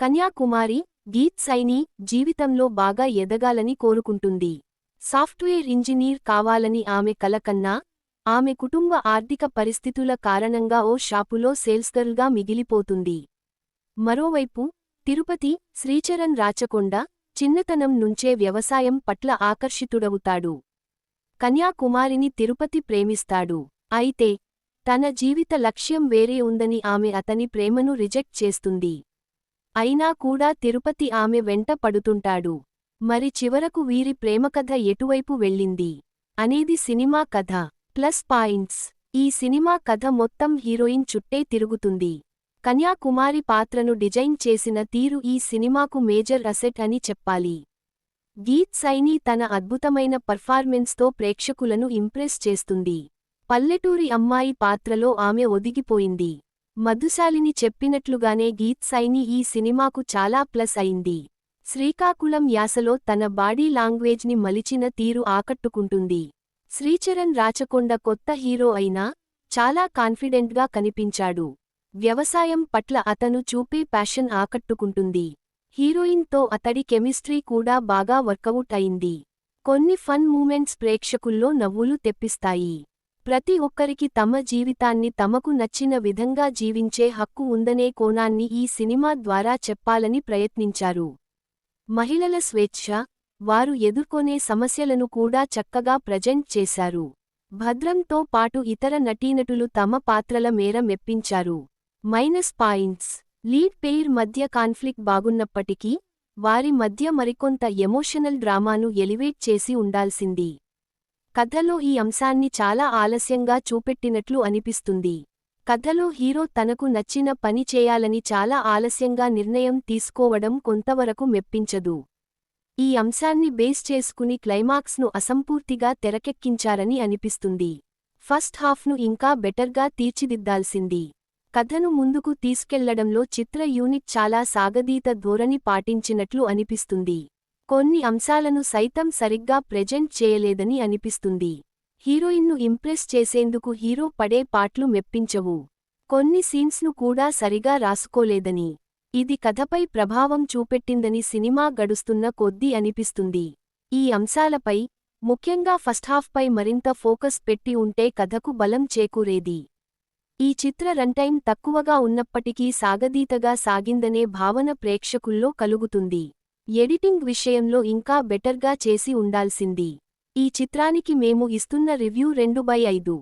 కన్యాకుమారి గీత్ సైని జీవితంలో బాగా ఎదగాలని కోరుకుంటుంది. సాఫ్ట్వేర్ ఇంజనీర్ కావాలని ఆమె కలకన్నా ఆమె కుటుంబ ఆర్థిక పరిస్థితుల కారణంగా ఓ షాపులో సేల్స్గర్ల్గా మిగిలిపోతుంది. మరోవైపు తిరుపతి శ్రీచరణ్ రాచకొండ చిన్నతనం నుంచే వ్యవసాయం పట్ల ఆకర్షితుడవుతాడు. కన్యాకుమారిని తిరుపతి ప్రేమిస్తాడు. అయితే తన జీవిత లక్ష్యం వేరే ఉందని ఆమె అతని ప్రేమను రిజెక్ట్ చేస్తుంది. అయినా కూడా తిరుపతి ఆమె వెంట పడుతుంటాడు. మరి చివరకు వీరి ప్రేమకథ ఎటువైపు వెళ్ళింది? అనేది సినిమా కథ. Plus points. ఈ సినిమా కథ మొత్తం హీరోయిన్ చుట్టే తిరుగుతుంది. కన్యాకుమారి పాత్రను డిజైన్ చేసిన తీరు ఈ సినిమాకు మేజర్ అసెట్ అని చెప్పాలి. గీత్ సైని తన అద్భుతమైన పర్ఫార్మెన్స్తో ప్రేక్షకులను ఇంప్రెస్ చేస్తుంది. పల్లెటూరి అమ్మాయి పాత్రలో ఆమె ఒదిగిపోయింది. మధుశాలిని చెప్పినట్లుగానే గీత్ సైని ఈ సినిమాకు చాలా ప్లస్ అయింది. శ్రీకాకుళం యాసలో తన బాడీ లాంగ్వేజ్ని మలిచిన తీరు ఆకట్టుకుంటుంది. శ్రీచరణ్ రాచకొండ కొత్త హీరో అయినా చాలా కాన్ఫిడెంట్గా కనిపించాడు. వ్యవసాయం పట్ల అతను చూపే ప్యాషన్ ఆకట్టుకుంటుంది. హీరోయిన్తో అతడి కెమిస్ట్రీ కూడా బాగా వర్కవుట్ అయింది. కొన్ని ఫన్ మూమెంట్స్ ప్రేక్షకుల్లో నవ్వులు తెప్పిస్తాయి. ప్రతి ఒక్కరికి తమ జీవితాన్ని తమకు నచ్చిన విధంగా జీవించే హక్కు ఉందనే కోణాన్ని ఈ సినిమా ద్వారా చెప్పాలని ప్రయత్నించారు. మహిళల స్వేచ్ఛ వారు ఎదుర్కొనే సమస్యలను కూడా చక్కగా ప్రజెంట్ చేశారు. భద్రంతో పాటు ఇతర నటీనటులు తమ పాత్రల మేర మెప్పించారు. మైనస్ పాయింట్స్ లీడ్ పెయిర్ మధ్య కాన్ఫ్లిక్ట్ బాగున్నప్పటికీ వారి మధ్య మరికొంత ఎమోషనల్ డ్రామాను ఎలివేట్ చేసి ఉండాల్సింది. కథలో ఈ అంశాన్ని చాలా ఆలస్యంగా చూపెట్టినట్లు అనిపిస్తుంది. కథలో హీరో తనకు నచ్చిన పని చేయాలని చాలా ఆలస్యంగా నిర్ణయం తీసుకోవడం కొంతవరకు మెప్పించదు. ఈ అంశాన్ని బేస్ చేసుకుని క్లైమాక్స్ను అసంపూర్తిగా తెరకెక్కించారని అనిపిస్తుంది. ఫస్ట్ హాఫ్ను ఇంకా బెటర్గా తీర్చిదిద్దాల్సింది. కథను ముందుకు తీసుకెళ్ళడంలో చిత్ర యూనిట్ చాలా సాగదీత ధోరణి పాటించినట్లు అనిపిస్తుంది. కొన్ని అంశాలను సైతం సరిగ్గా ప్రెజెంట్ చేయలేదని అనిపిస్తుంది. హీరోయిన్ను ఇంప్రెస్ చేసేందుకు హీరో పడే పాట్లు మెప్పించవు. కొన్ని సీన్స్ను కూడా సరిగా రాసుకోలేదని. ఇది కథపై ప్రభావం చూపెట్టిందని సినిమా గడుస్తున్న కొద్దీ అనిపిస్తుంది. ఈ అంశాలపై ముఖ్యంగా ఫస్ట్హాఫ్పై మరింత ఫోకస్ పెట్టి ఉంటే కథకు బలం చేకూరేది. ఈ చిత్ర రన్టైం తక్కువగా ఉన్నప్పటికీ సాగదీతగా సాగిందనే భావన ప్రేక్షకుల్లో కలుగుతుంది. ఎడిటింగ్ విషయంలో ఇంకా బెటర్గా చేసి ఉండాల్సింది. ఈ చిత్రానికి మేము ఇస్తున్న రివ్యూ రెండు బై ఐదు.